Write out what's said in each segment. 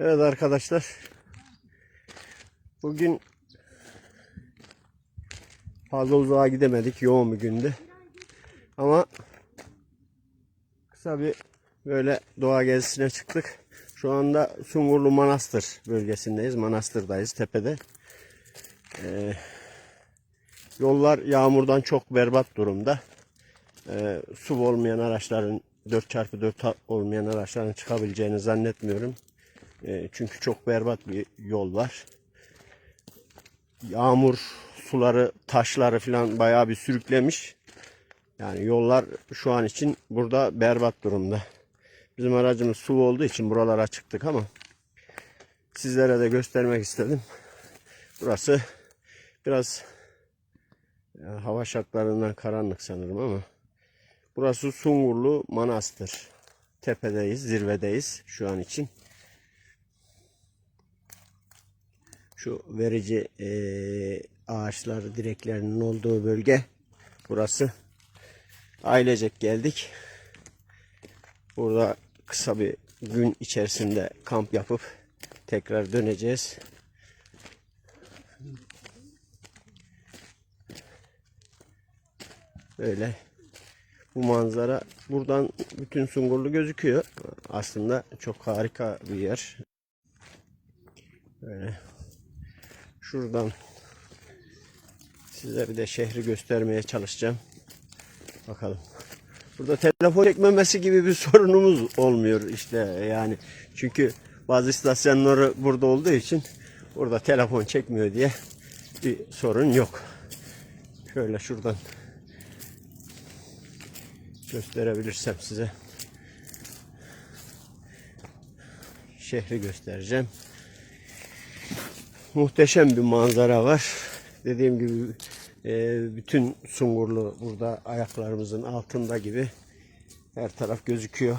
Evet arkadaşlar. Bugün fazla uzağa gidemedik. Yoğun bir gündü. Ama kısa bir böyle doğa gezisine çıktık. Şu anda Sungurlu Manastır bölgesindeyiz. Manastır'dayız tepede. Ee, yollar yağmurdan çok berbat durumda. Ee, su olmayan araçların 4x4 olmayan araçların çıkabileceğini zannetmiyorum. E, çünkü çok berbat bir yol var. Yağmur suları, taşları falan bayağı bir sürüklemiş. Yani yollar şu an için burada berbat durumda. Bizim aracımız su olduğu için buralara çıktık ama sizlere de göstermek istedim. Burası biraz ya, hava şartlarından karanlık sanırım ama burası Sungurlu Manastır. Tepedeyiz, zirvedeyiz şu an için. Şu verici eee ağaçlar direklerinin olduğu bölge burası. Ailecek geldik. Burada kısa bir gün içerisinde kamp yapıp tekrar döneceğiz. Böyle bu manzara buradan bütün Sungurlu gözüküyor. Aslında çok harika bir yer. Böyle şuradan size bir de şehri göstermeye çalışacağım. Bakalım. Burada telefon çekmemesi gibi bir sorunumuz olmuyor işte yani. Çünkü bazı istasyonları burada olduğu için burada telefon çekmiyor diye bir sorun yok. Şöyle şuradan gösterebilirsem size şehri göstereceğim. Muhteşem bir manzara var. Dediğim gibi e, bütün Sungurlu burada ayaklarımızın altında gibi her taraf gözüküyor.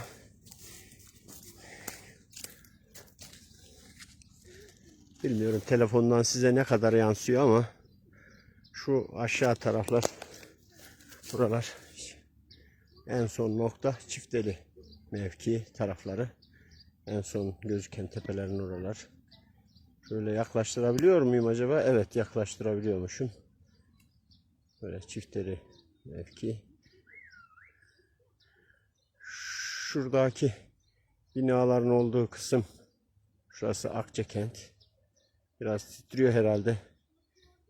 Bilmiyorum telefondan size ne kadar yansıyor ama şu aşağı taraflar buralar en son nokta çifteli mevki tarafları. En son gözüken tepelerin oralar. Şöyle yaklaştırabiliyor muyum acaba? Evet yaklaştırabiliyormuşum. Böyle çiftleri mevki. Şuradaki binaların olduğu kısım şurası Akçakent. Biraz titriyor herhalde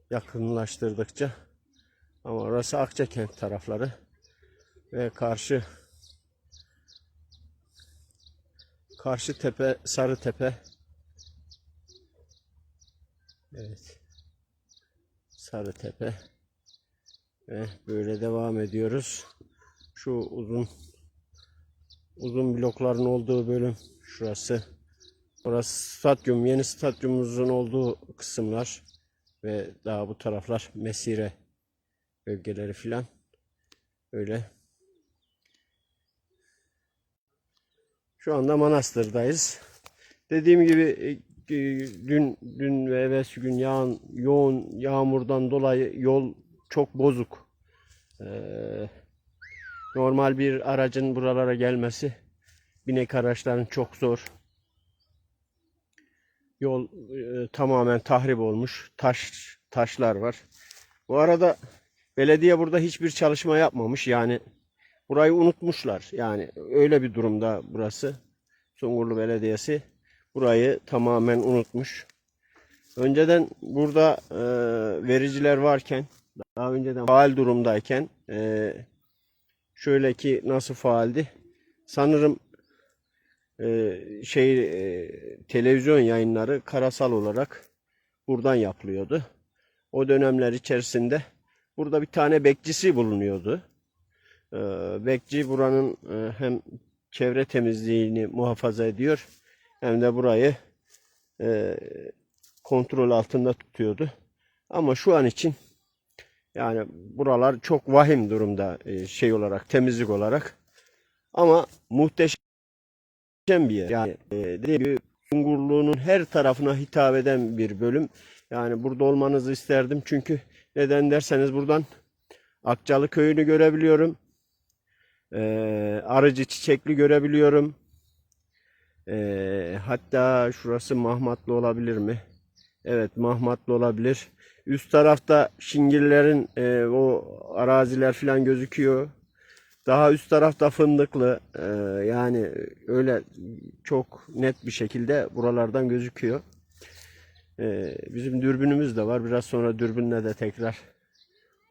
yakınlaştırdıkça. Ama orası Akçakent tarafları ve karşı karşı tepe sarı tepe evet. Sarı tepe. Ve böyle devam ediyoruz. Şu uzun uzun blokların olduğu bölüm şurası. Burası stadyum yeni stadyumumuzun olduğu kısımlar ve daha bu taraflar mesire bölgeleri filan. Öyle. Şu anda Manastır'dayız. Dediğim gibi e, dün dün ve evvelsi gün yağan yoğun yağmurdan dolayı yol çok bozuk. Ee, normal bir aracın buralara gelmesi binek araçların çok zor. Yol e, tamamen tahrip olmuş. Taş taşlar var. Bu arada belediye burada hiçbir çalışma yapmamış. Yani Burayı unutmuşlar. Yani öyle bir durumda burası. Sungurlu Belediyesi burayı tamamen unutmuş. Önceden burada e, vericiler varken, daha önceden faal durumdayken e, şöyle ki nasıl faaldi? Sanırım e, şey e, televizyon yayınları karasal olarak buradan yapılıyordu. O dönemler içerisinde burada bir tane bekçisi bulunuyordu. Ee, bekçi buranın e, hem çevre temizliğini muhafaza ediyor hem de burayı e, kontrol altında tutuyordu. Ama şu an için yani buralar çok vahim durumda e, şey olarak temizlik olarak. Ama muhteşem bir yer. Yani dediğim gibi Sungurluğunun her tarafına hitap eden bir bölüm. Yani burada olmanızı isterdim. Çünkü neden derseniz buradan Akçalı köyünü görebiliyorum. Ee, arıcı çiçekli görebiliyorum. Ee, hatta şurası Mahmatlı olabilir mi? Evet Mahmatlı olabilir. Üst tarafta Şingillerin e, o araziler falan gözüküyor. Daha üst tarafta Fındıklı. Ee, yani öyle çok net bir şekilde buralardan gözüküyor. Ee, bizim dürbünümüz de var. Biraz sonra dürbünle de tekrar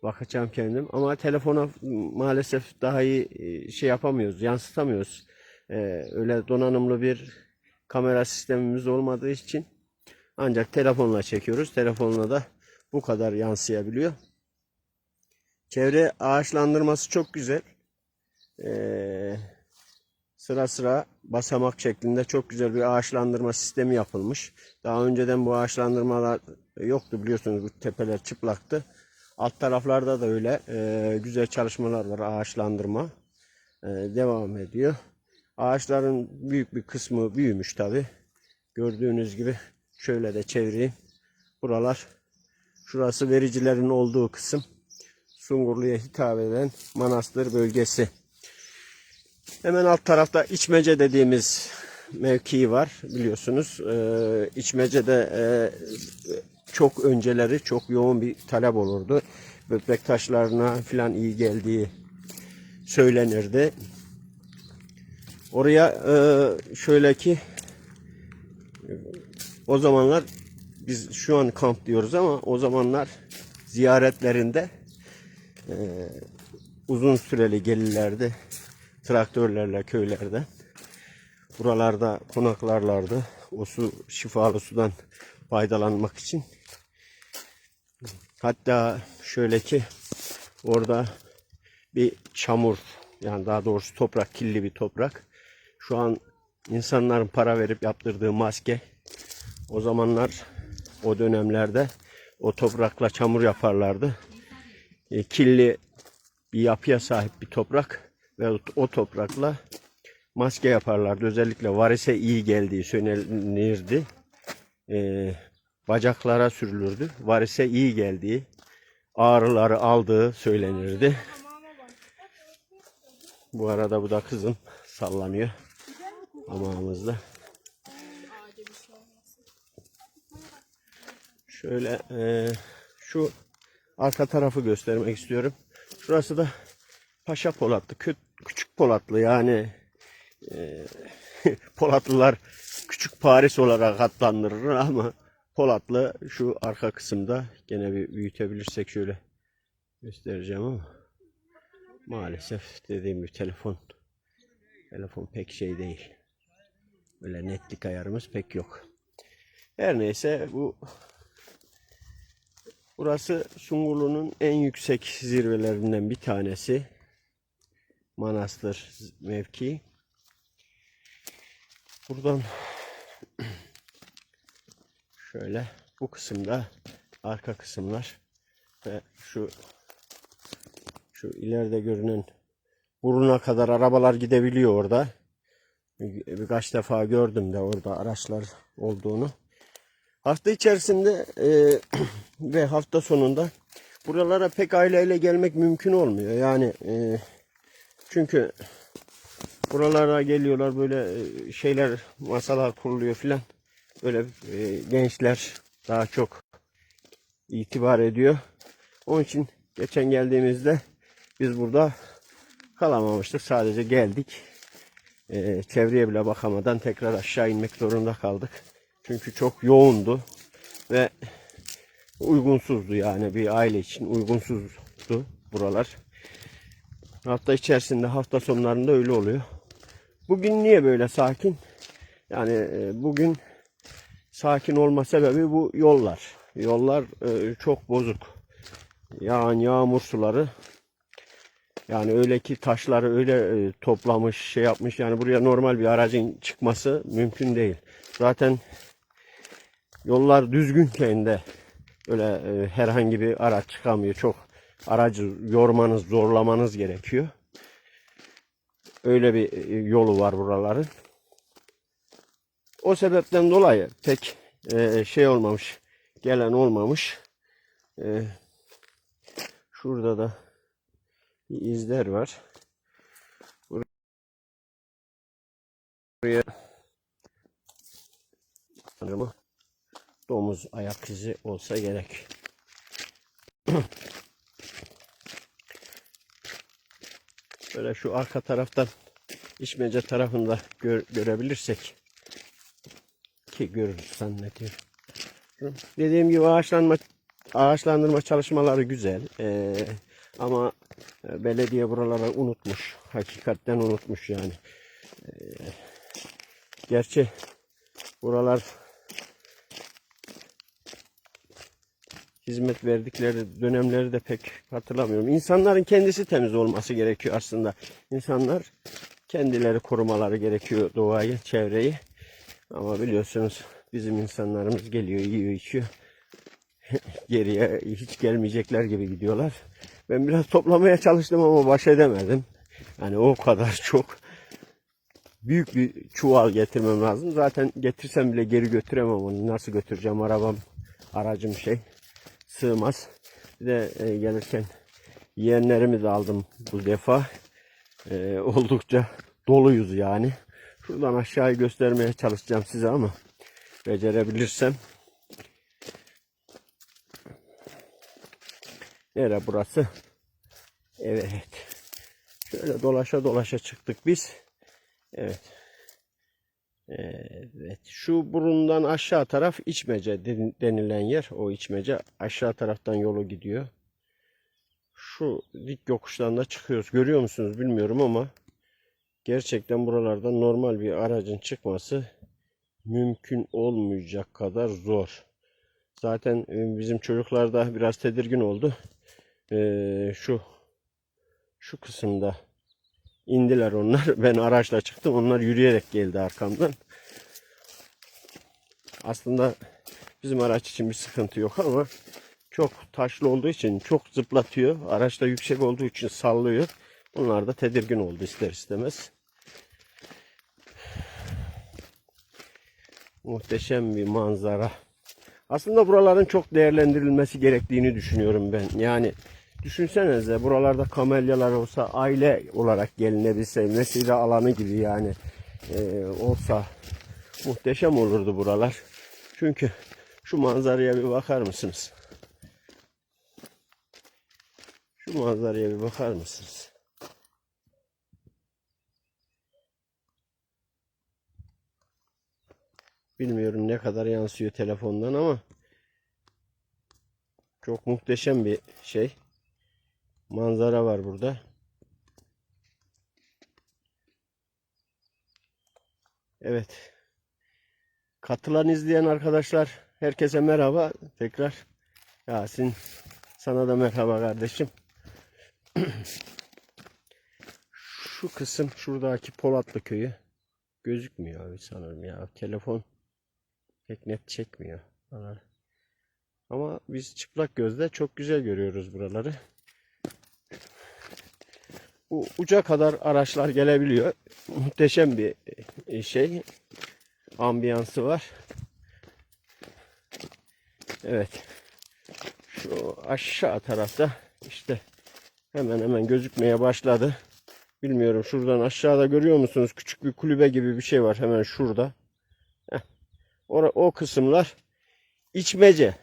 bakacağım kendim. Ama telefona maalesef daha iyi e, şey yapamıyoruz, yansıtamıyoruz. Ee, öyle donanımlı bir kamera sistemimiz olmadığı için ancak telefonla çekiyoruz. Telefonla da bu kadar yansıyabiliyor. Çevre ağaçlandırması çok güzel. Ee, sıra sıra basamak şeklinde çok güzel bir ağaçlandırma sistemi yapılmış. Daha önceden bu ağaçlandırmalar yoktu biliyorsunuz bu tepeler çıplaktı. Alt taraflarda da öyle e, güzel çalışmalar var ağaçlandırma e, devam ediyor. Ağaçların büyük bir kısmı büyümüş tabi. Gördüğünüz gibi şöyle de çevireyim. Buralar şurası vericilerin olduğu kısım. Sungurlu'ya hitap eden Manastır bölgesi. Hemen alt tarafta İçmece dediğimiz mevkii var biliyorsunuz. Ee, İçmece'de e, çok önceleri çok yoğun bir talep olurdu. Böbrek taşlarına falan iyi geldiği söylenirdi. Oraya e, şöyle ki o zamanlar biz şu an kamp diyoruz ama o zamanlar ziyaretlerinde e, uzun süreli gelirlerdi traktörlerle köylerden. Buralarda konaklarlardı. O su şifalı sudan faydalanmak için. Hatta şöyle ki orada bir çamur yani daha doğrusu toprak kirli bir toprak. Şu an insanların para verip yaptırdığı maske o zamanlar o dönemlerde o toprakla çamur yaparlardı. E, kirli bir yapıya sahip bir toprak ve o toprakla maske yaparlardı. Özellikle varise iyi geldiği söylenirdi. Ee, bacaklara sürülürdü. Varise iyi geldiği, ağrıları aldığı söylenirdi. Bu arada bu da kızım sallanıyor. Amağımızda. Şöyle e, şu arka tarafı göstermek istiyorum. Şurası da Paşa Polatlı, kü- küçük Polatlı yani e, Polatlılar küçük Paris olarak adlandırılır ama Polatlı şu arka kısımda gene bir büyütebilirsek şöyle göstereceğim ama maalesef dediğim gibi telefon telefon pek şey değil. Öyle netlik ayarımız pek yok. Her neyse bu burası Sungurlu'nun en yüksek zirvelerinden bir tanesi. Manastır mevkii. Buradan şöyle bu kısımda arka kısımlar ve şu şu ileride görünen buruna kadar arabalar gidebiliyor orada. Bir- Birkaç defa gördüm de orada araçlar olduğunu. Hafta içerisinde e, ve hafta sonunda buralara pek aileyle gelmek mümkün olmuyor. Yani e, çünkü buralara geliyorlar böyle e, şeyler masalar kuruluyor filan. Böyle e, gençler daha çok itibar ediyor. Onun için geçen geldiğimizde biz burada kalamamıştık. Sadece geldik. E, çevreye bile bakamadan tekrar aşağı inmek zorunda kaldık. Çünkü çok yoğundu ve uygunsuzdu yani bir aile için uygunsuzdu buralar. Hafta içerisinde hafta sonlarında öyle oluyor. Bugün niye böyle sakin? Yani e, bugün sakin olma sebebi bu yollar. Yollar e, çok bozuk. Yağan yağmur suları yani öyle ki taşları öyle e, toplamış, şey yapmış. Yani buraya normal bir aracın çıkması mümkün değil. Zaten yollar düzgünken de öyle e, herhangi bir araç çıkamıyor. Çok aracı yormanız, zorlamanız gerekiyor. Öyle bir e, yolu var buraların. O sebepten dolayı pek şey olmamış, gelen olmamış. Şurada da izler var. Buraya sanırım domuz ayak izi olsa gerek. Böyle şu arka taraftan içmece tarafında gör- görebilirsek ki görürüz zannediyorum. Dediğim gibi ağaçlanma ağaçlandırma çalışmaları güzel. Ee, ama belediye buraları unutmuş. Hakikatten unutmuş yani. Ee, gerçi buralar hizmet verdikleri dönemleri de pek hatırlamıyorum. İnsanların kendisi temiz olması gerekiyor aslında. İnsanlar kendileri korumaları gerekiyor doğayı, çevreyi. Ama biliyorsunuz bizim insanlarımız geliyor, yiyor, içiyor. Geriye hiç gelmeyecekler gibi gidiyorlar. Ben biraz toplamaya çalıştım ama baş edemedim. Yani o kadar çok büyük bir çuval getirmem lazım. Zaten getirsem bile geri götüremem onu. Nasıl götüreceğim arabam, aracım şey sığmaz. Bir de e, gelirken yeğenlerimi de aldım bu defa. E, oldukça doluyuz yani. Şuradan aşağıyı göstermeye çalışacağım size ama becerebilirsem. Nere burası? Evet. Şöyle dolaşa dolaşa çıktık biz. Evet. Evet. Şu burundan aşağı taraf içmece den- denilen yer. O içmece aşağı taraftan yolu gidiyor. Şu dik yokuştan da çıkıyoruz. Görüyor musunuz bilmiyorum ama gerçekten buralardan normal bir aracın çıkması mümkün olmayacak kadar zor. Zaten e, bizim çocuklar da biraz tedirgin oldu. Ee, şu şu kısımda indiler onlar. Ben araçla çıktım. Onlar yürüyerek geldi arkamdan. Aslında bizim araç için bir sıkıntı yok ama çok taşlı olduğu için çok zıplatıyor. Araç da yüksek olduğu için sallıyor. Onlar da tedirgin oldu ister istemez. Muhteşem bir manzara. Aslında buraların çok değerlendirilmesi gerektiğini düşünüyorum ben. Yani düşünsenize buralarda kamelyalar olsa aile olarak gelinebilse mesire alanı gibi yani e, olsa muhteşem olurdu buralar. Çünkü şu manzaraya bir bakar mısınız? Şu manzaraya bir bakar mısınız? Bilmiyorum ne kadar yansıyor telefondan ama çok muhteşem bir şey. Manzara var burada. Evet. Katılan izleyen arkadaşlar herkese merhaba. Tekrar Yasin sana da merhaba kardeşim. Şu kısım şuradaki Polatlı köyü gözükmüyor abi sanırım ya. Telefon pek net çekmiyor. Bana. Ama biz çıplak gözle çok güzel görüyoruz buraları. Bu uca kadar araçlar gelebiliyor. Muhteşem bir e, şey. Ambiyansı var. Evet. Şu aşağı tarafta işte hemen hemen gözükmeye başladı. Bilmiyorum şuradan aşağıda görüyor musunuz? Küçük bir kulübe gibi bir şey var hemen şurada. Ora, o kısımlar içmece.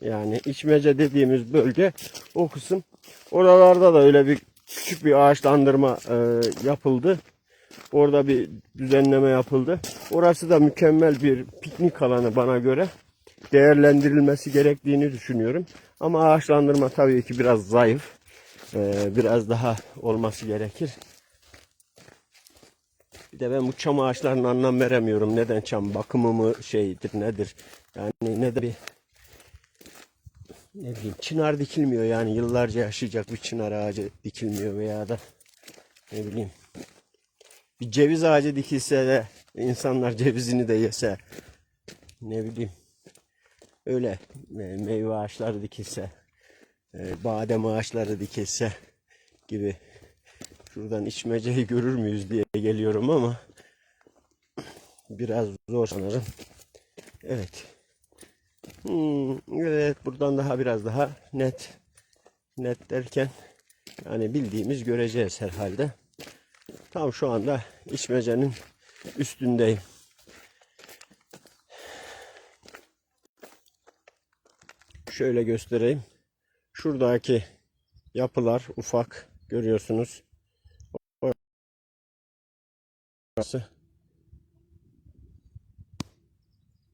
Yani içmece dediğimiz bölge o kısım. Oralarda da öyle bir küçük bir ağaçlandırma e, yapıldı. Orada bir düzenleme yapıldı. Orası da mükemmel bir piknik alanı bana göre. Değerlendirilmesi gerektiğini düşünüyorum. Ama ağaçlandırma tabii ki biraz zayıf. E, biraz daha olması gerekir. Bir de ben bu çam ağaçlarına anlam veremiyorum. Neden çam? Bakımı mı şeydir nedir? Yani ne de bir ne bileyim çınar dikilmiyor yani yıllarca yaşayacak bir çınar ağacı dikilmiyor veya da ne bileyim bir ceviz ağacı dikilse de insanlar cevizini de yese ne bileyim öyle me- meyve ağaçları dikilse e, badem ağaçları dikilse gibi şuradan içmeceyi görür müyüz diye geliyorum ama biraz zor sanırım. Evet. Hmm, evet buradan daha biraz daha net net derken yani bildiğimiz göreceğiz herhalde. Tam şu anda içmecenin üstündeyim. Şöyle göstereyim. Şuradaki yapılar ufak görüyorsunuz. Orası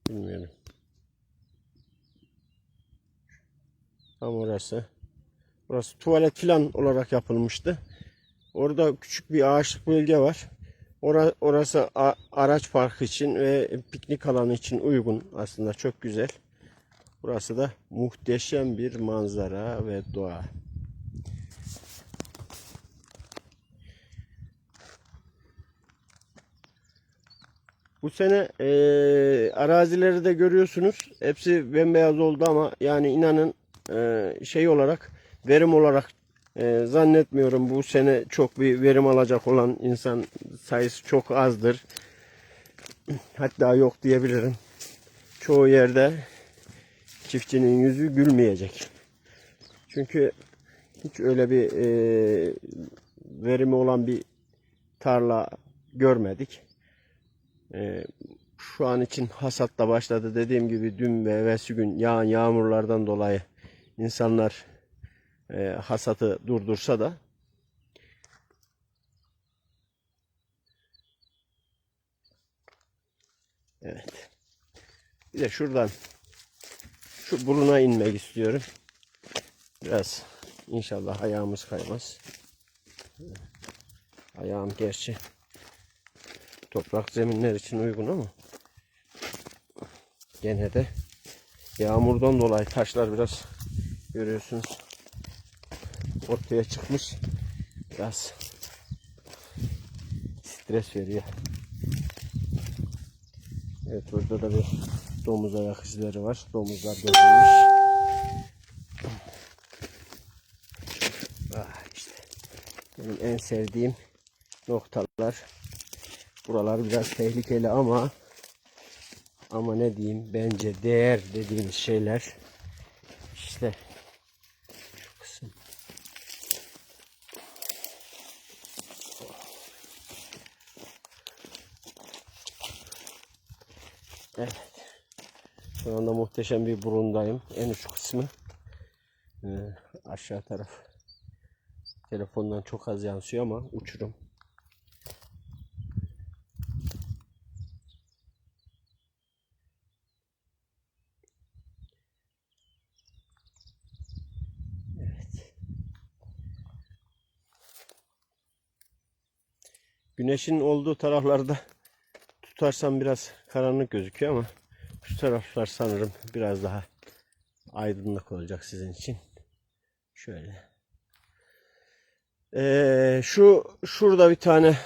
bilmiyorum. Tam orası. Burası tuvalet filan olarak yapılmıştı. Orada küçük bir ağaçlık bölge var. Ora- Orası araç parkı için ve piknik alanı için uygun aslında çok güzel. Burası da muhteşem bir manzara ve doğa. Bu sene eee, arazileri de görüyorsunuz. Hepsi bembeyaz oldu ama yani inanın eee, şey olarak verim olarak eee, zannetmiyorum bu sene çok bir verim alacak olan insan sayısı çok azdır. Hatta yok diyebilirim. Çoğu yerde çiftçinin yüzü gülmeyecek. Çünkü hiç öyle bir eee verimi olan bir tarla görmedik. Eee, şu an için hasat da başladı. Dediğim gibi dün ve evvelsi gün yağan yağmurlardan dolayı insanlar eee, hasatı durdursa da Evet. Bir de şuradan şu buruna inmek istiyorum. Biraz inşallah ayağımız kaymaz. Ayağım gerçi toprak zeminler için uygun ama gene de yağmurdan dolayı taşlar biraz görüyorsunuz ortaya çıkmış. Biraz stres veriyor. Evet burada da bir domuz ayak izleri var. Domuzlar gezilmiş. Ah işte. Benim en sevdiğim noktalar. Buralar biraz tehlikeli ama ama ne diyeyim bence değer dediğimiz şeyler işte şu kısım. Evet. Şu anda muhteşem bir burundayım. En uç kısmı. Ee, aşağı taraf. Telefondan çok az yansıyor ama uçurum. Güneşin olduğu taraflarda tutarsam biraz karanlık gözüküyor ama şu taraflar sanırım biraz daha aydınlık olacak sizin için. Şöyle. Ee, şu şurada bir tane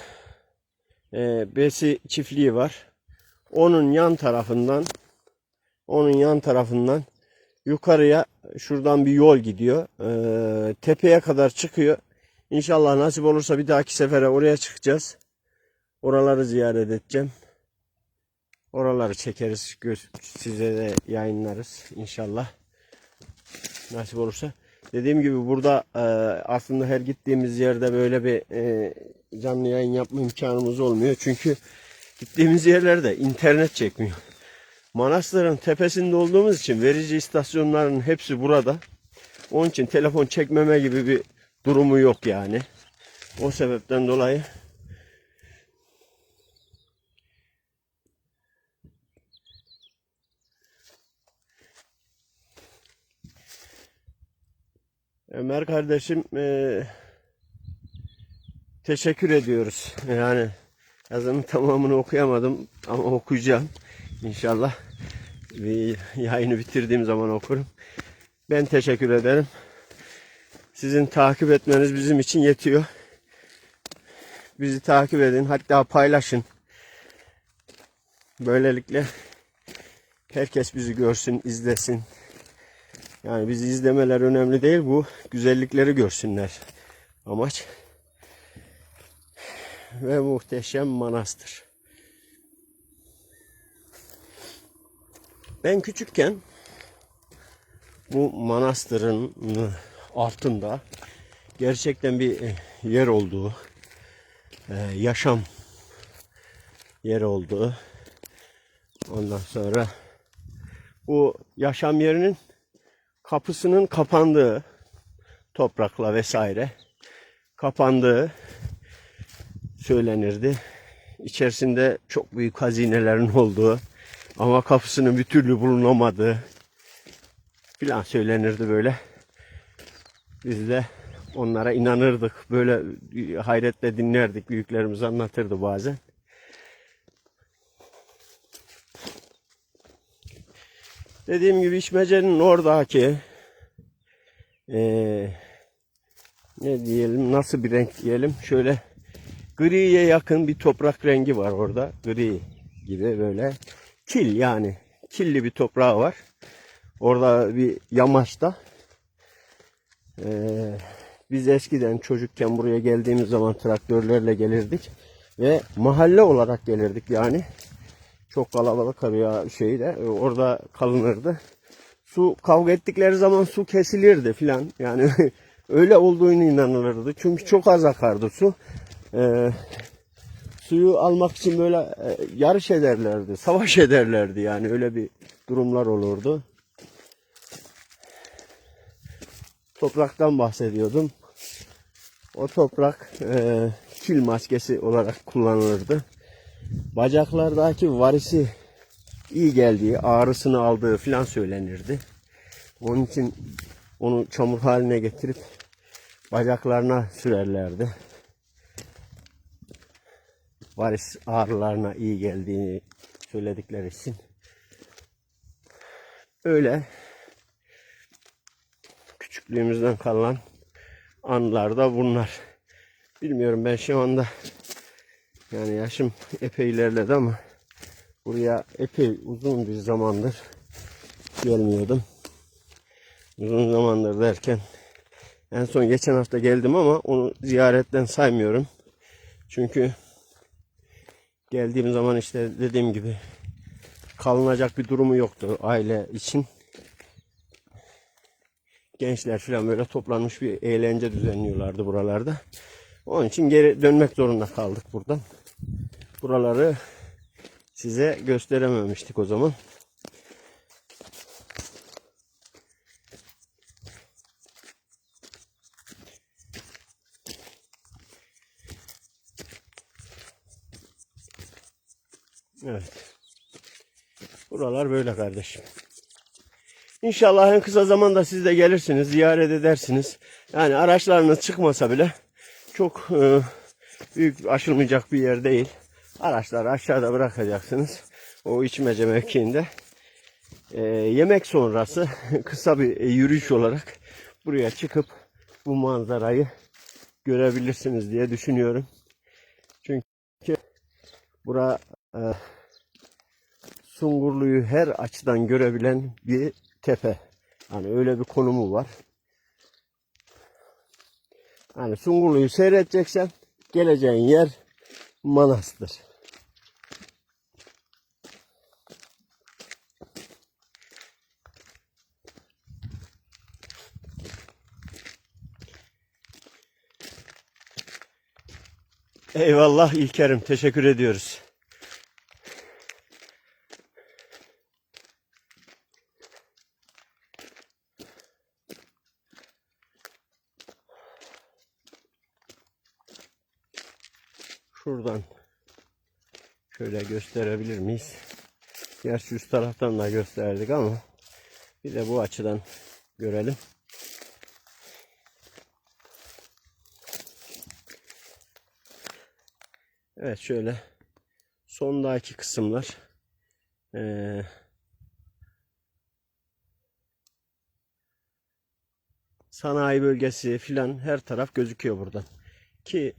e, besi çiftliği var. Onun yan tarafından onun yan tarafından yukarıya şuradan bir yol gidiyor. Ee, tepeye kadar çıkıyor. İnşallah nasip olursa bir dahaki sefere oraya çıkacağız. Oraları ziyaret edeceğim. Oraları çekeriz. gö- Size de yayınlarız inşallah. Nasip olursa. Dediğim gibi burada e, aslında her gittiğimiz yerde böyle bir e, canlı yayın yapma imkanımız olmuyor. Çünkü gittiğimiz yerlerde internet çekmiyor. Manastırın tepesinde olduğumuz için verici istasyonların hepsi burada. Onun için telefon çekmeme gibi bir durumu yok yani. O sebepten dolayı Ömer kardeşim eee, teşekkür ediyoruz. Yani yazının tamamını okuyamadım ama okuyacağım inşallah. Bir yayını bitirdiğim zaman okurum. Ben teşekkür ederim. Sizin takip etmeniz bizim için yetiyor. Bizi takip edin, hatta paylaşın. Böylelikle herkes bizi görsün, izlesin. Yani bizi izlemeler önemli değil. Bu güzellikleri görsünler. Amaç. Ve muhteşem manastır. Ben küçükken bu manastırın altında gerçekten bir e, yer olduğu, e, yaşam yer olduğu, ondan sonra bu yaşam yerinin kapısının kapandığı toprakla vesaire kapandığı söylenirdi. İçerisinde çok büyük hazinelerin olduğu ama kapısının bir türlü bulunamadığı filan söylenirdi böyle. Biz de onlara inanırdık. Böyle hayretle dinlerdik. Büyüklerimiz anlatırdı bazen. Dediğim gibi İçmece'nin oradaki eee, ne diyelim nasıl bir renk diyelim şöyle griye yakın bir toprak rengi var orada. Gri gibi böyle kil yani killi bir toprağı var. Orada bir yamaçta. Ee, biz eskiden çocukken buraya geldiğimiz zaman traktörlerle gelirdik ve mahalle olarak gelirdik yani. Çok kalabalık araya şeyde e, orada kalınırdı. Su kavga ettikleri zaman su kesilirdi filan. Yani öyle olduğunu inanılırdı. Çünkü çok az akardı su. Ee, suyu almak için böyle e, yarış ederlerdi, savaş ederlerdi yani öyle bir durumlar olurdu. Topraktan bahsediyordum. O toprak e, kil maskesi olarak kullanılırdı. Bacaklardaki varisi iyi geldiği, ağrısını aldığı filan söylenirdi. Onun için onu çamur haline getirip bacaklarına sürerlerdi. Varis ağrılarına iyi geldiğini söyledikleri için. Öyle küçüklüğümüzden kalan anılar da bunlar. Bilmiyorum ben şu anda yani yaşım epey ilerledi ama buraya epey uzun bir zamandır gelmiyordum. Uzun zamandır derken en son geçen hafta geldim ama onu ziyaretten saymıyorum. Çünkü geldiğim zaman işte dediğim gibi kalınacak bir durumu yoktu aile için. Gençler falan böyle toplanmış bir eğlence düzenliyorlardı buralarda. Onun için geri dönmek zorunda kaldık buradan. Buraları size gösterememiştik o zaman. Evet. Buralar böyle kardeşim. İnşallah en kısa zamanda siz de gelirsiniz, ziyaret edersiniz. Yani araçlarınız çıkmasa bile çok e, büyük aşılmayacak bir yer değil. Araçları aşağıda bırakacaksınız. O içmece mevkiinde. E, yemek sonrası kısa bir yürüyüş olarak buraya çıkıp bu manzarayı görebilirsiniz diye düşünüyorum. Çünkü bura e, Sungurlu'yu her açıdan görebilen bir tepe. Hani öyle bir konumu var. Hani Sungurlu'yu seyredeceksen geleceğin yer Manastır. Eyvallah İlker'im. Teşekkür ediyoruz. Şuradan şöyle gösterebilir miyiz? Gerçi üst taraftan da gösterdik ama bir de bu açıdan görelim. Evet şöyle sondaki kısımlar eee sanayi bölgesi filan her taraf gözüküyor buradan. Ki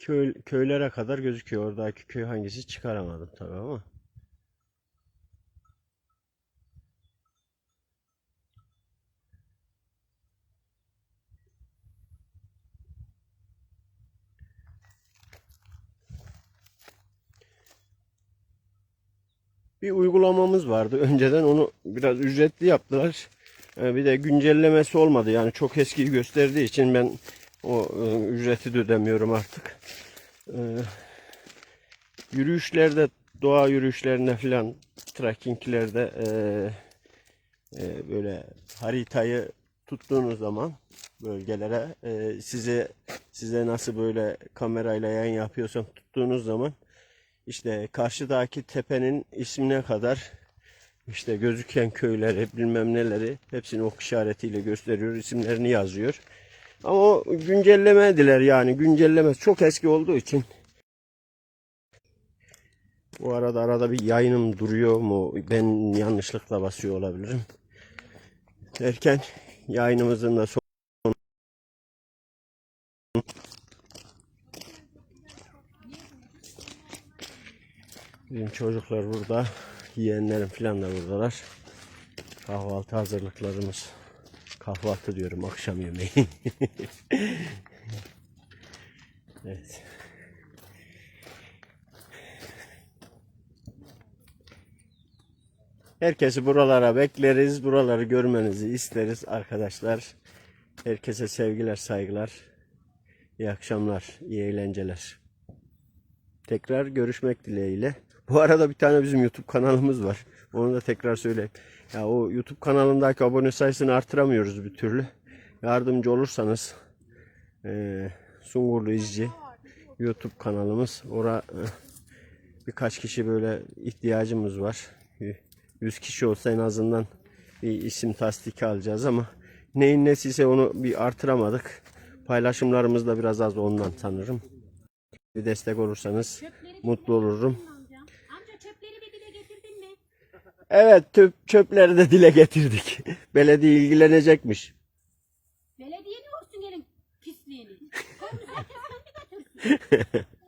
köy, köylere kadar gözüküyor. Oradaki köy hangisi çıkaramadım tabii ama. Bir uygulamamız vardı. Önceden onu biraz ücretli yaptılar. Ee, Bir de güncellemesi olmadı. Yani çok eskiyi gösterdiği için ben o e, ücreti de ödemiyorum artık. Ee, Yürüyüşlerde doğa yürüyüşlerinde falan trekkinglerde eee, böyle haritayı tuttuğunuz zaman bölgelere size size nasıl böyle kamerayla yayın yapıyorsam tuttuğunuz zaman işte karşıdaki tepenin ismine kadar işte gözüken köyleri bilmem neleri hepsini ok işaretiyle gösteriyor isimlerini yazıyor. Ama o güncellemediler yani güncelleme çok eski olduğu için bu arada arada bir yayınım duruyor mu? Ben yanlışlıkla basıyor olabilirim. Derken yayınımızın da son Bizim çocuklar burada. Yeğenlerim filan da buradalar. Kahvaltı hazırlıklarımız. Kahvaltı diyorum akşam yemeği. evet. Herkesi buralara bekleriz. Buraları görmenizi isteriz arkadaşlar. Herkese sevgiler, saygılar. İyi akşamlar, iyi eğlenceler. Tekrar görüşmek dileğiyle. Bu arada bir tane bizim YouTube kanalımız var. Onu da tekrar söyleyeyim. Ya o YouTube kanalındaki abone sayısını artıramıyoruz bir türlü. Yardımcı olursanız eee Sungurlu İzci YouTube kanalımız. Ora eh, birkaç kişi böyle ihtiyacımız var. 100 kişi olsa en azından bir isim tasdiki alacağız ama neyin nesiyse onu bir artıramadık. Paylaşımlarımız da biraz az ondan sanırım. Bir destek olursanız mutlu olurum. Amca. Amca çöpleri de dile getirdin mi? Evet tüp çöpleri de dile getirdik. Belediye ilgilenecekmiş. Belediye diyorsun gelin pisliğini. Götürsün.